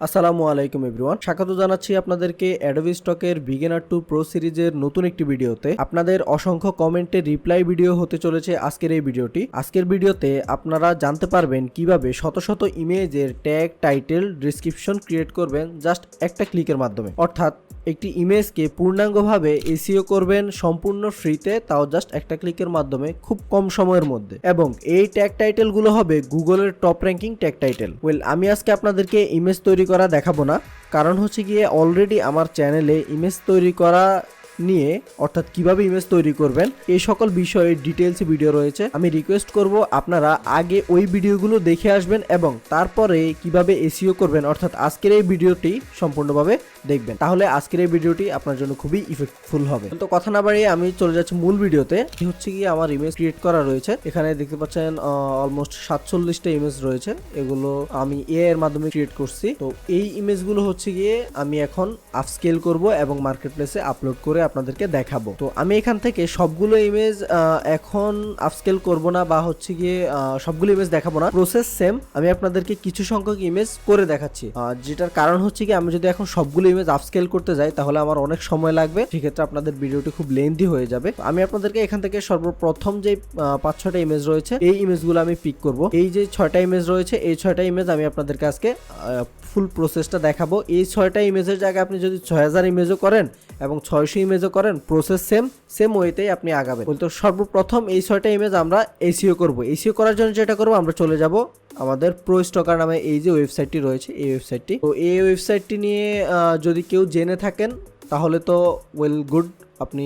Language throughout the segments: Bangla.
আসসালামু আলাইকুম এভরিওয়ান। স্বাগত জানাচ্ছি আপনাদেরকে অ্যাডোবি স্টকের বিগিনার টু প্রো সিরিজের নতুন একটি ভিডিওতে। আপনাদের অসংখ্য কমেন্টে রিপ্লাই ভিডিও হতে চলেছে আজকের এই ভিডিওটি। আজকের ভিডিওতে আপনারা জানতে পারবেন কীভাবে শত শত ইমেজের ট্যাগ টাইটেল ডিসক্রিপশন ক্রিয়েট করবেন জাস্ট একটা ক্লিকের মাধ্যমে। অর্থাৎ একটি ইমেজকে পূর্ণাঙ্গভাবে এসিও করবেন, সম্পূর্ণ ফ্রিতে তাও জাস্ট একটা ক্লিকের মাধ্যমে খুব কম সময়ের মধ্যে। এবং এই ট্যাগ টাইটেলগুলো হবে গুগলের top ranking tag title well আমি আজকে আপনাদেরকে ইমেজ তৈরি করা দেখাবো না। কারণ হচ্ছে গিয়ে অলরেডি আমার চ্যানেলে ইমেজ তৈরি করা নিয়ে, অর্থাৎ কীভাবে ইমেজ তৈরি করবেন, এই সকল বিষয়ে ডিটেলস ভিডিও রয়েছে। আমি রিকোয়েস্ট করব আপনারা আগে ওই ভিডিওগুলো দেখে আসবেন এবং তারপরে কীভাবে এসিও করবেন, অর্থাৎ আজকের এই ভিডিওটি সম্পূর্ণভাবে দেখবেন। তাহলে আজকের এই ভিডিওটি আপনার জন্য খুবই ইফেক্টফুল হবে। তো কথা না বাড়িয়ে আমি চলে যাচ্ছি মূল ভিডিওতে কি হচ্ছে কি আমার ইমেজ ক্রিয়েট করা রয়েছে। এখানে দেখতে পাচ্ছেন অলমোস্ট সাতচল্লিশটা ইমেজ রয়েছে। এগুলো আমি এ এর মাধ্যমে ক্রিয়েট করছি। তো এই ইমেজগুলো হচ্ছে গিয়ে আমি এখন আপস্কেল করব এবং মার্কেট প্লেসে আপলোড করে আপনাদেরকে দেখাবো। তো আমি এখান থেকে সবগুলো ইমেজ এখন আপস্কেল করব না বা হচ্ছে গিয়ে সবগুলো ইমেজ দেখাবো না। প্রসেস সেম আমি আপনাদেরকে কিছু সংখ্যক ইমেজ করে দেখাচ্ছি। যেটার কারণ হচ্ছে কি, আমি যদি এখন সবগুলো ইমেজ আপস্কেল করতে যাই, তাহলে আমার অনেক সময় লাগবে। সেক্ষেত্রে আপনাদের ভিডিওটি খুব লেন্দি হয়ে যাবে। আমি আপনাদেরকে এখান থেকে সর্বপ্রথম যে পাঁচ ছয়টা ইমেজ রয়েছে, এই ইমেজগুলো আমি পিক করব। এই যে ছয়টা ইমেজ রয়েছে, এই ছয়টা ইমেজ আমি আপনাদেরকে আজকে ফুল প্রসেসটা দেখাবো। এই ছয়টা ইমেজের জায়গায় আপনি যদি ছয় হাজার ইমেজও করেন এবং ছয়শো ইমেজও করেন প্রসেস সেম সেম ওয়েতেই আপনি আগাবেন। বলতো সর্বপ্রথম এই ছয়টা ইমেজ আমরা এসিও করব। এসিও করার জন্য যেটা করব, আমরা চলে যাব আমাদের প্রো স্টকার নামে এই যে ওয়েবসাইটটি রয়েছে, এই ওয়েবসাইটটি তো এই ওয়েবসাইটটি নিয়ে যদি কেউ জেনে থাকেন, তাহলে তো ওয়েল গুড আপনি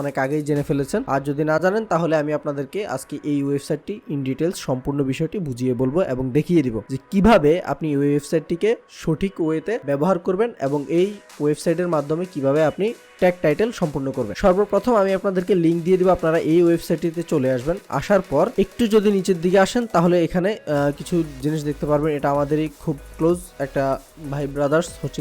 অনেক আগেই জেনে ফেলেছেন। আর যদি না জানেন, তাহলে আমি আপনাদেরকে আজকে এই ওয়েবসাইটটি ইন ডিটেলস সম্পূর্ণ বিষয়টি বুঝিয়ে বলব এবং দেখিয়ে দিব যে কীভাবে আপনি ওয়েবসাইটটিকে সঠিক ওয়েতে ব্যবহার করবেন এবং এই ওয়েবসাইটের মাধ্যমে কীভাবে আপনি ট্যাগ টাইটেল সম্পূর্ণ করবেন সর্বপ্রথম আমি আপনাদেরকে লিংক দিয়ে দিব, আপনারা এই ওয়েবসাইটটিতে চলে আসবেন। আসার পর একটু যদি নিচের দিকে আসেন, তাহলে এখানে কিছু জিনিস দেখতে পারবেন। এটা আমাদেরই খুব ক্লোজ একটা ভাই ব্রাদার্স হচ্ছে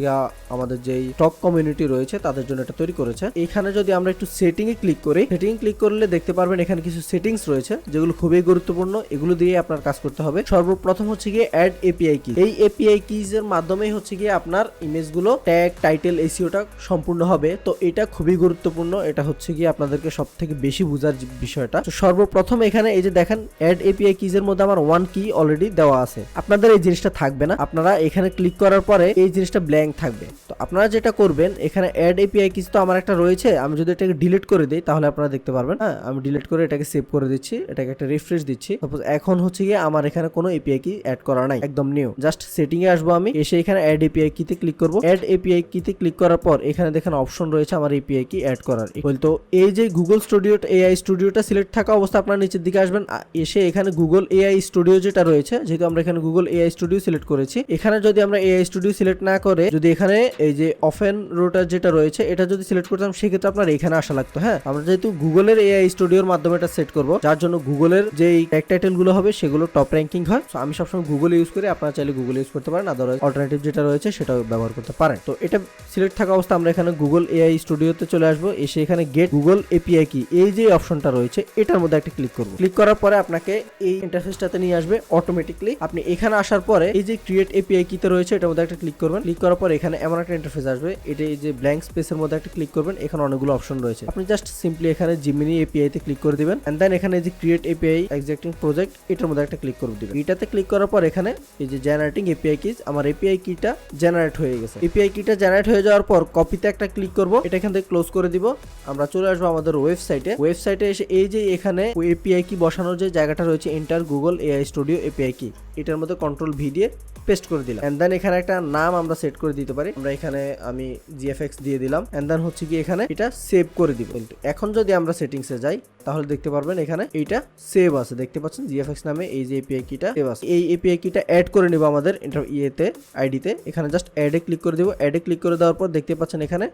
আমাদের যেই টপ কমিউনিটি রয়েছে, তাদের জন্য এটা তৈরি করেছে। এখানে যদি আমরা একটু সেটিং এ ক্লিক করি সেটিং ক্লিক করলে দেখতে পারবেন এখানে কিছু সেটিংস রয়েছে, যেগুলো খুবই গুরুত্বপূর্ণ, এগুলো দিয়ে আপনার কাজ করতে হবে। সর্বপ্রথম হচ্ছে গিয়ে অ্যাড এপিআই কি এই এপিআই কিজ এর মাধ্যমেই হচ্ছে গিয়ে আপনার ইমেজগুলো ট্যাগ টাইটেল এসিওটা সম্পূর্ণ হবে। তো এটা খুবই গুরুত্বপূর্ণ, এটা হচ্ছে গিয়ে আপনাদেরকে সব থেকে বেশি বোঝার বিষয়টা। তো সর্বপ্রথম এখানে এই যে দেখেন অ্যাড এপিআই কিজ এর মধ্যে আমার ওয়ান কি অলরেডি দেওয়া আছে। আপনাদের এই জিনিসটা থাকবে না। আপনারা এখানে ক্লিক করার পরে এই জিনিসটা ব্ল্যাঙ্ক থাকবে। তো আপনারা যেটা করবেন, এখানে অ্যাড এপিআই কিজ তো আমার একটা রয়েছে, আমি যদি এটাকে ডিলিট করে দিই, তাহলে আপনারা দেখতে পারবেন। হ্যাঁ আমি ডিলিট করে এটাকে সেভ করে দিচ্ছি, এটাকে একটা রিফ্রেশ দিচ্ছি। সাপোজ এখন হচ্ছে গিয়ে আমার এখানে কোনো এপিআই কি অ্যাড করা নাই, একদম নিউ জাস্ট সেটিং এ আসব আমি, এসে এখানে অ্যাড এপিআই কিতে ক্লিক করব। অ্যাড এপিআই কিতে ক্লিক করার পর এখানে দেখেন অপশন রয়েছে আমার এপিআই কি অ্যাড করার। বলতো এই যে গুগল স্টুডিও এআই স্টুডিওটা সিলেক্ট থাকা অবস্থা আপনার নিচের দিকে আসবেন। এসে এখানে গুগল এআই স্টুডিও যেটা রয়েছে, যেহেতু আমরা এখানে গুগল এআই স্টুডিও সিলেক্ট করেছি, এখানে যদি আমরা এআই স্টুডিও সিলেক্ট না করে, যদি এখানে এই যে অফেন রোটার যেটা রয়েছে, এটা যদি সিলেক্ট করতাম, সেক্ষেত্রে আপনার এখানে আসা লাগতো হ্যাঁ? আমরা যেহেতু গুগলের এআই স্টুডিওর মাধ্যমে এটা সেট করব, যার জন্য গুগলের যে ট্যাগ টাইটেলগুলো হবে, সেগুলো টপ র্যাঙ্কিং হয়। তো আমি সবসময় গুগল ইউজ করি, আপনারা চাইলে গুগল ইউজ করতে পারেন। আদারওয়াইজ অল্টারনেটিভ যেটা রয়েছে, সেটাও ব্যবহার করতে পারেন। তো এটা সিলেক্ট থাকা অবস্থা আমরা এখানে গুগল এআই স্টুডিওতে চলে আসব। এসে এখানে গেট গুগল এপিআই কি এই যে অপশনটা রয়েছে, এটার মধ্যে একটা ক্লিক করব। ক্লিক করার পরে আপনাকে এই ইন্টারফেসটাতে নিয়ে আসবে অটোমেটিকলি আপনি এখানে আসার পরে এই যে ক্রিয়েট এপিআই কিতে রয়েছে, এটার মধ্যে একটা ক্লিক করবেন। ক্লিক করার পর এখানে এমন একটা ইন্টারফেস আসবে। এটা এই যে ব্ল্যাঙ্ক স্পেসের মধ্যে একটা ক্লিক করবেন। এখানে অনেকগুলো অপশন রয়েছে। আপনি জাস্ট সিম্পলি এখানে জিমিনি এপিআই তে ক্লিক করে দিবেন। এন্ড দেন এখানে যে ক্রিয়েট এপিআই এক্সাক্টিং প্রজেক্ট এটার মধ্যে একটা ক্লিক করে দিবেন। এটাতে ক্লিক করার পর এখানে এই যে জেনারেটিং এপিআই কিজ আমার এপিআই কিটা জেনারেট হয়ে গেছে। এপিআই কিটা জেনারেট হয়ে যাওয়ার পর কপিতে একটা ক্লিক করব। এটা এখান থেকে ক্লোজ করে দিব। আমরা চলে আসব আমাদের ওয়েবসাইটে ওয়েবসাইটে এসে এই যে এখানে এপিআই কি বসানোর যে জায়গাটা রয়েছে enter Google AI studio API key এটার মধ্যে কন্ট্রোল ভি দিয়ে পেস্ট করে দিলাম। এন্ড দেন এখানে একটা নাম আমরা সেট করে দিতে পারি। আমরা এখানে আমি জিএফএক্স দিয়ে দিলাম। এন্ড দেন হচ্ছে কি এখানে এটা সেভ করে দিব। কিন্তু এখন যদি আমরা সেটিংসে যাই, তাহলে দেখতে পারবেন এখানে এইটা সেভ আছে। দেখতে পাচ্ছেন জিএফএক্স নামে এই যে এপিআই কিটা সেভ আছে। এই এপিআই কিটা অ্যাড করে নিব আমাদের ইয়েতে আইডিতে এখানে জাস্ট অ্যাডে ক্লিক করে দিব। অ্যাডে ক্লিক করে দেওয়ার পর দেখতে পাচ্ছেন এখানে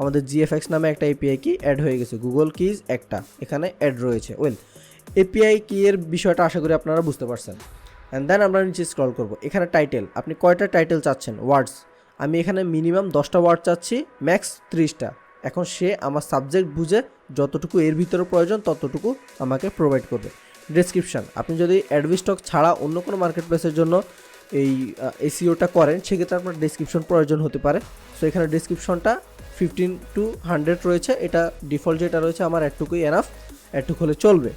আমাদের জিএফএক্স নামে একটা এপিআই কি অ্যাড হয়ে গেছে। গুগল কিজ একটা। এখানে অ্যাড রয়েছে। ওয়েল এপিআই কি এর বিষয়টা আশা করি আপনারা বুঝতে পারছেন। অ্যান্ড দেন আমরা নিচে স্ক্রল করব। এখানে টাইটেল আপনি কয়টা টাইটেল চাচ্ছেন? ওয়ার্ডস আমি এখানে মিনিমাম দশটা ওয়ার্ড চাচ্ছি ম্যাক্স ত্রিশটা। এখন সে আমার সাবজেক্ট বুঝে যতটুকু এর ভিতরে প্রয়োজন ততটুকু আমাকে প্রোভাইড করবে। ডেসক্রিপশন আপনি যদি অ্যাডভিস্টক ছাড়া অন্য কোনো মার্কেট প্লেসের জন্য এই এসিওটা করেন, সেক্ষেত্রে আপনার ডিসক্রিপশন প্রয়োজন হতে পারে। সো এখানে ডিসক্রিপশনটা ফিফটিন টু হান্ড্রেড রয়েছে। এটা ডিফল্ট যেটা রয়েছে, আমার এটুকুই এনাফ এটুক হলে চলবে।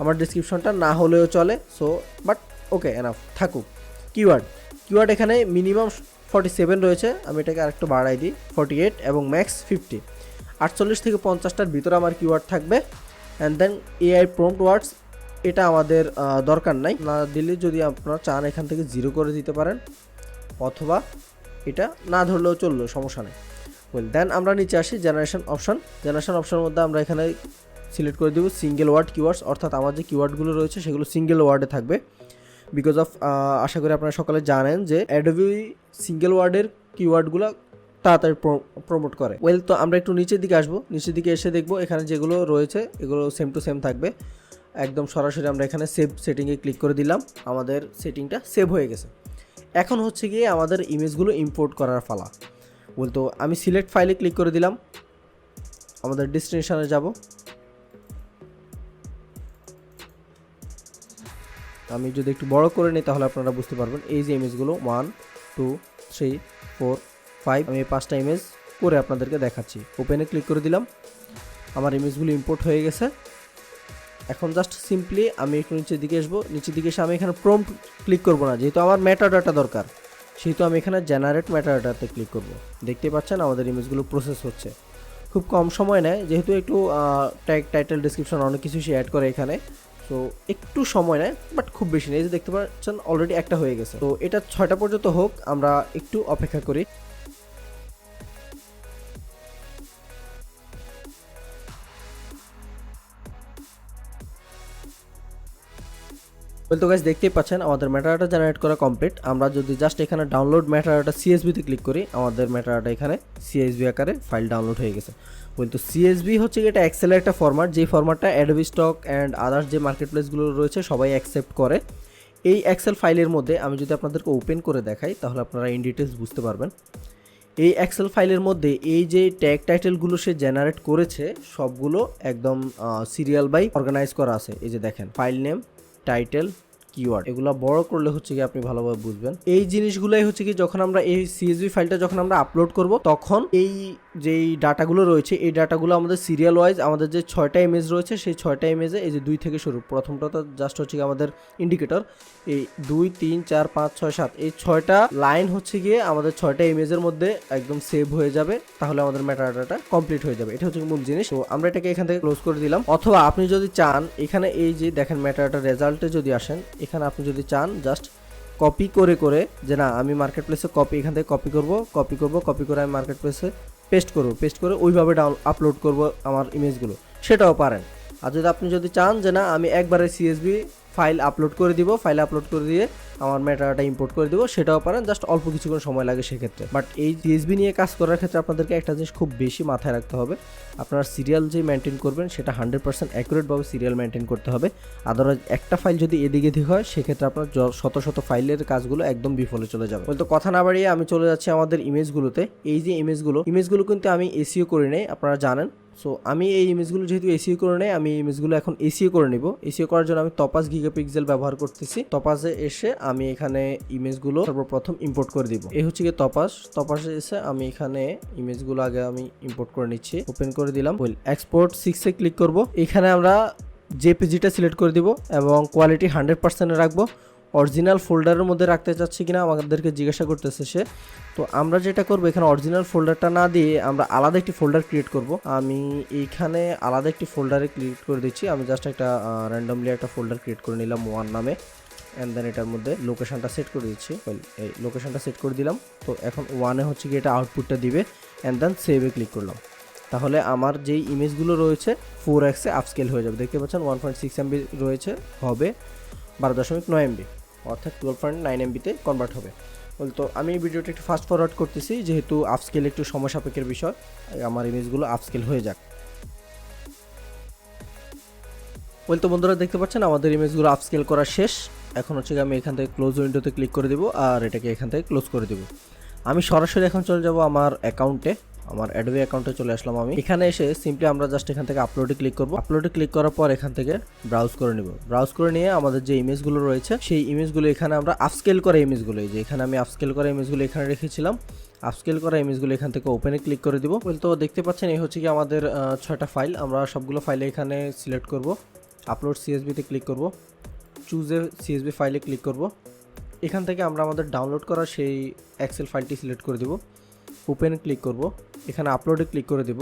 আমার ডিসক্রিপশনটা না হলেও চলে সো বাট ওকে এনাফ থাকুক। কিওয়ার্ড কিওয়ার্ড এখানে মিনিমাম ফর্টি সেভেন রয়েছে। আমি এটাকে আরেকটু বাড়াই দিই ফর্টি এইট এবং ম্যাক্স ফিফটি আটচল্লিশ থেকে পঞ্চাশটার ভিতরে আমার কিওয়ার্ড থাকবে। And then AI prompt words এটা আমাদের দরকার নাই। না দিলে যদি আপনারা চান এখান থেকে জিরো করে দিতে পারেন, অথবা এটা না ধরলেও চলল, সমস্যা নেই। ওয়েল দেন আমরা নিচে আসি জেনারেশন অপশন জেনারেশন অপশনের মধ্যে আমরা এখানে সিলেক্ট করে দেবো সিঙ্গেল ওয়ার্ড কিওয়ার্ডস অর্থাৎ আমার যে কিওয়ার্ডগুলো রয়েছে সেগুলো সিঙ্গেল ওয়ার্ডে থাকবে। বিকজ অফ আশা করি আপনারা সকালে জানেন যে অ্যাডোবি সিঙ্গেল ওয়ার্ডের কিওয়ার্ডগুলো তাড়াতাড়ি প্রমোট করে। ওয়েল তো আমরা একটু নিচের দিকে আসব। নিচের দিকে এসে দেখব এখানে যেগুলো রয়েছে, এগুলো সেম টু সেম থাকবে। একদম সরাসরি আমরা এখানে সেভ সেটিংয়ে ক্লিক করে দিলাম। আমাদের সেটিংটা সেভ হয়ে গেছে। এখন হচ্ছে গিয়ে আমাদের ইমেজগুলো ইম্পোর্ট করার ফালা বলতো, আমি সিলেক্ট ফাইলে ক্লিক করে দিলাম, আমাদের ডেস্টিনেশনে যাব। আমি যদি একটু বড় করে নিই, তাহলে আপনারা বুঝতে পারবেন, এই যে ইমেজগুলো one two three four five আমি পাঁচটা ইমেজ করে আপনাদেরকে দেখাচ্ছি। ওপেনে ক্লিক করে দিলাম, আমার ইমেজগুলো ইম্পোর্ট হয়ে গেছে। এখন জাস্ট সিম্পলি আমি একটু নিচের দিকে আসব, নিচের দিকে এসে আমি এখানে প্রম্পট ক্লিক করব না, যেহেতু আমার মেটা ডাটা দরকার। সেহেতু আমি এখানে জেনারেট ম্যাটারটাতে ক্লিক করব। দেখতে পাচ্ছেন আমাদের ইমেজগুলো প্রসেস হচ্ছে। খুব কম সময় নেয়, যেহেতু একটু ট্যাগ টাইটেল ডিসক্রিপশন অনেক কিছু সে অ্যাড করে এখানে। তো একটু সময় নেয় বাট খুব বেশি নেই। যে দেখতে পাচ্ছেন অলরেডি একটা হয়ে গেছে। তো এটা ছয়টা পর্যন্ত হোক, আমরা একটু অপেক্ষা করি। বলতো গাছ দেখতেই পাচ্ছেন, আমাদের ম্যাটারাটা জেনারেট করা কমপ্লিট আমরা যদি জাস্ট এখানে ডাউনলোড ম্যাটারাটা সিএসবিতে ক্লিক করি, আমাদের ম্যাটারাটা এখানে সিএসবি আকারে ফাইল ডাউনলোড হয়ে গেছে। বলতো সিএসবি হচ্ছে এটা এক্সেলের একটা ফরম্যাট যেই ফরম্যাটটা অ্যাডোবি স্টক অ্যান্ড আদার্স যে মার্কেট প্লেসগুলো রয়েছে, সবাই অ্যাকসেপ্ট করে। এই এক্সেল ফাইলের মধ্যে আমি যদি আপনাদেরকে ওপেন করে দেখাই, তাহলে আপনারা ইন ডিটেলস বুঝতে পারবেন। এই এক্সেল ফাইলের মধ্যে এই যে ট্যাগ টাইটেলগুলো সে জেনারেট করেছে, সবগুলো একদম সিরিয়াল বাই অর্গানাইজ করা আছে। এই যে দেখেন ফাইল নেম টাইটেল কিওয়ার্ড এগুলো বড় করলে হচ্ছে কি আপনি ভালোভাবে বুঝবেন। এই জিনিসগুলোই হচ্ছে কি যখন আমরা এই সিএসভি ফাইলটা যখন আমরা আপলোড করব, তখন এই যেই ডাটাগুলো রয়েছে, এই ডাটাগুলো আমাদের সিরিয়াল ওয়াইজ আমাদের যে ছয়টা ইমেজ রয়েছে, সেই ছয়টা ইমেজে এই যে দুই থেকে শুরু, প্রথমটা তো জাস্ট হচ্ছে কি আমাদের ইন্ডিকেটর এই দুই, তিন, চার, পাঁচ, ছয়, সাত, এই ছয়টা লাইন হচ্ছে গিয়ে আমাদের ছয়টা ইমেজের মধ্যে একদম সেভ হয়ে যাবে, তাহলে আমাদের ম্যাটারটা কমপ্লিট হয়ে যাবে। এটা হচ্ছে মূল জিনিস। তো আমরা এটাকে এখান থেকে ক্লোজ করে দিলাম। অথবা আপনি যদি চান, এখানে এই যে দেখেন ম্যাটারটা রেজাল্টে যদি আসেন এখানে আপনি যদি চান জাস্ট কপি করে করে যে না, আমি মার্কেট প্লেসে কপি এখান থেকে কপি করব কপি করব কপি করে আমি মার্কেট প্লেসে পেস্ট করব পেস্ট করে ওইভাবে ডাউন আপলোড করব আমার ইমেজগুলো সেটাও পারেন। আর যদি আপনি যদি চান যে না, আমি একবারে সিএসবি ফাইল আপলোড করে দিব, ফাইল আপলোড করে দিয়ে আমার ম্যাটারটা ইম্পোর্ট করে দিব, সেটাও পারেন জাস্ট অল্প কিছুক্ষণ সময় লাগে সেক্ষেত্রে। বাট এই সিএসবি নিয়ে কাজ করার ক্ষেত্রে আপনাদেরকে একটা জিনিস খুব বেশি মাথায় রাখতে হবে, আপনার সিরিয়াল যে মেনটেন করবেন, সেটা হান্ড্রেড পার্সেন্ট অ্যাকুরেটভাবে সিরিয়াল মেনটেন করতে হবে। আদারওয়াইজ একটা ফাইল যদি এদিক এদিক হয়, সেক্ষেত্রে আপনার শত শত ফাইলের কাজগুলো একদম বিফলে চলে যাবে। বলতো, কথা না বাড়িয়ে আমি চলে যাচ্ছি আমাদের ইমেজগুলোতে এই যে ইমেজগুলো ইমেজগুলো কিন্তু আমি এসিও করে নেই, আপনারা জানেন। সো আমি এই ইমেজগুলো যেহেতু এসিও করে নেই, আমি ইমেজগুলো এখন এসিও করে নিব। এসিও করার জন্য আমি তপাস গিগাপিক্সেল ব্যবহার করতেছি। তপাসে এসে আমি এখানে ইমেজগুলো সর্বপ্রথম ইম্পোর্ট করে দিব। এই হচ্ছে গিয়ে তপাস তপাসে এসে আমি এখানে ইমেজগুলো আগে আমি ইম্পোর্ট করে নিচ্ছি। ওপেন করে দিলাম। এক্সপোর্ট সিক্সে ক্লিক করব। এখানে আমরা জেপিজিটা সিলেক্ট করে দিব এবং কোয়ালিটি হান্ড্রেড পার্সেন্টে রাখব। অরিজিনাল ফোল্ডারের মধ্যে রাখতে চাচ্ছি কিনা আমাদেরকে জিজ্ঞাসা করতেছে সে। তো আমরা যেটা করব, এখানে অরিজিনাল ফোল্ডারটা না দিয়ে আমরা আলাদা একটি ফোল্ডার ক্রিয়েট করব। আমি এইখানে আলাদা একটি ফোল্ডারে ক্রিয়েট করে দিচ্ছি। আমি জাস্ট একটা র্যান্ডমলি একটা ফোল্ডার ক্রিয়েট করে নিলাম ওয়ান নামে। অ্যান্ড দেন এটার মধ্যে লোকেশানটা সেট করে দিচ্ছি। এই লোকেশনটা সেট করে দিলাম। তো এখন ওয়ানে হচ্ছে কি এটা আউটপুটটা দিবে। অ্যান্ড দেন সেভে ক্লিক করলাম। তাহলে আমার যেই ইমেজগুলো রয়েছে ফোর এক্সে আপস্কেল হয়ে যাবে। দেখতে পাচ্ছেন ওয়ান পয়েন্ট সিক্স এমবি রয়েছে, হবে বারো দশমিক নয় এমবি অর্থাৎ টুয়েলভ পয়েন্ট নাইন এমবিতে কনভার্ট হবে। বলতো, আমি ভিডিওটা একটু ফাস্ট ফরওয়ার্ড করতেছি, যেহেতু আপস্কেল একটু সময় সাপেক্ষের বিষয় আমার ইমেজগুলো আপস্কেল হয়ে যাক। বলতো, বন্ধুরা, দেখতে পাচ্ছেন, আমাদের ইমেজগুলো আপস্কেল করা শেষ। এখন হচ্ছে আমি এখান থেকে ক্লোজ উইন্ডোতে ক্লিক করে দেবো, আর এটাকে এখান থেকে ক্লোজ করে দিব। আমি সরাসরি এখন চলে যাব আমার অ্যাকাউন্টে আমার অ্যাডোবি অ্যাকাউন্টে চলে আসলাম আমি। এখানে এসে সিম্পলি আমরা জাস্ট এখান থেকে আপলোডে ক্লিক করব। আপলোডে ক্লিক করার পর এখান থেকে ব্রাউজ করে নিব। ব্রাউজ করে নিয়ে আমাদের যে ইমেজগুলো রয়েছে, সেই ইমেজগুলো এখানে আমরা আপস্কেল করা ইমেজগুলো যে এখানে আমি আপস্কেল করা ইমেজগুলো এখানে রেখেছিলাম। আপস্কেল করা ইমেজগুলো এখান থেকে ওপেনে ক্লিক করে দিব। তো দেখতে পাচ্ছেন, এই হচ্ছে কি আমাদের ছয়টা ফাইল আমরা সবগুলো ফাইলে এখানে সিলেক্ট করব। আপলোড সিএসবিতে ক্লিক করব। চুজে সিএসবি ফাইলে ক্লিক করব। এখান থেকে আমরা আমাদের ডাউনলোড করা সেই এক্সেল ফাইলটি সিলেক্ট করে দিব। ওপেন ক্লিক করব। এখানে আপলোডে ক্লিক করে দিব।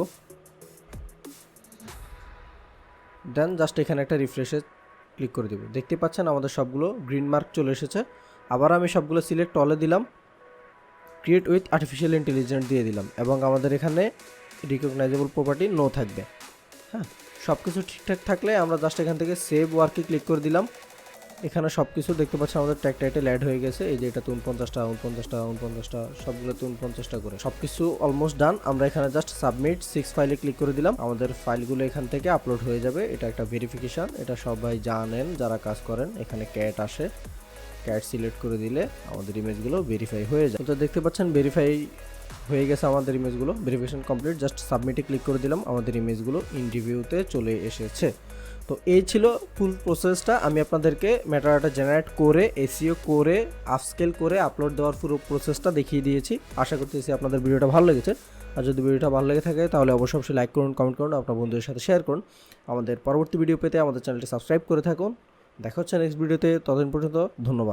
দেন জাস্ট এখানে একটা রিফ্রেশে ক্লিক করে দিব। দেখতে পাচ্ছেন আমাদের সবগুলো গ্রিন মার্ক চলে এসেছে। আবার আমি সবগুলো সিলেক্ট অলে দিলাম। ক্রিয়েট উইথ আর্টিফিশিয়াল ইন্টেলিজেন্স দিয়ে দিলাম এবং আমাদের এখানে রিকগনাইজেবল প্রপার্টি নো থাকবে। হ্যাঁ সব কিছু ঠিকঠাক থাকলে আমরা জাস্ট এখান থেকে সেভ ওয়ার্কে ক্লিক করে দিলাম। এখানে সব কিছু দেখতে পাচ্ছি আমাদের ট্যাগ টাইটেল অ্যাড হয়ে গেছে। এই যে এটা তো উনপঞ্চাশটা উনপঞ্চাশটা উনপঞ্চাশটা সবগুলো তো উনপঞ্চাশটা করে। সব কিছু অলমোস্ট ডান আমরা এখানে জাস্ট সাবমিট সিক্স ফাইলে ক্লিক করে দিলাম। আমাদের ফাইলগুলো এখান থেকে আপলোড হয়ে যাবে। এটা একটা ভেরিফিকেশন এটা সবাই জানেন, যারা কাজ করেন, এখানে ক্যাট আসে। ক্যাট সিলেক্ট করে দিলে আমাদের ইমেজগুলো ভেরিফাই হয়ে যায়। তো দেখতে পাচ্ছেন ভেরিফাই হয়ে গেছে আমাদের ইমেজগুলো ভেরিফিকেশন কমপ্লিট জাস্ট সাবমিটে ক্লিক করে দিলাম। আমাদের ইমেজগুলো ইন রিভিউতে চলে এসেছে। তো এই ছিল ফুল প্রসেসটা আমি আপনাদেরকে ম্যাটারাটা জেনারেট করে এসিও করে আপস্কেল করে আপলোড দেওয়ার পুরো প্রসেসটা দেখিয়ে দিয়েছি। আশা করতেছি আপনাদের ভিডিওটা ভালো লেগেছে। আর যদি ভিডিওটা ভালো লেগে থাকে, তাহলে অবশ্যই অবশ্যই লাইক করুন কমেন্ট করুন, আপনার বন্ধুদের সাথে শেয়ার করুন। আমাদের পরবর্তী ভিডিও পেতে আমাদের চ্যানেলটি সাবস্ক্রাইব করে থাকুন। দেখা হচ্ছে নেক্সট ভিডিওতে ততদিন পর্যন্ত ধন্যবাদ।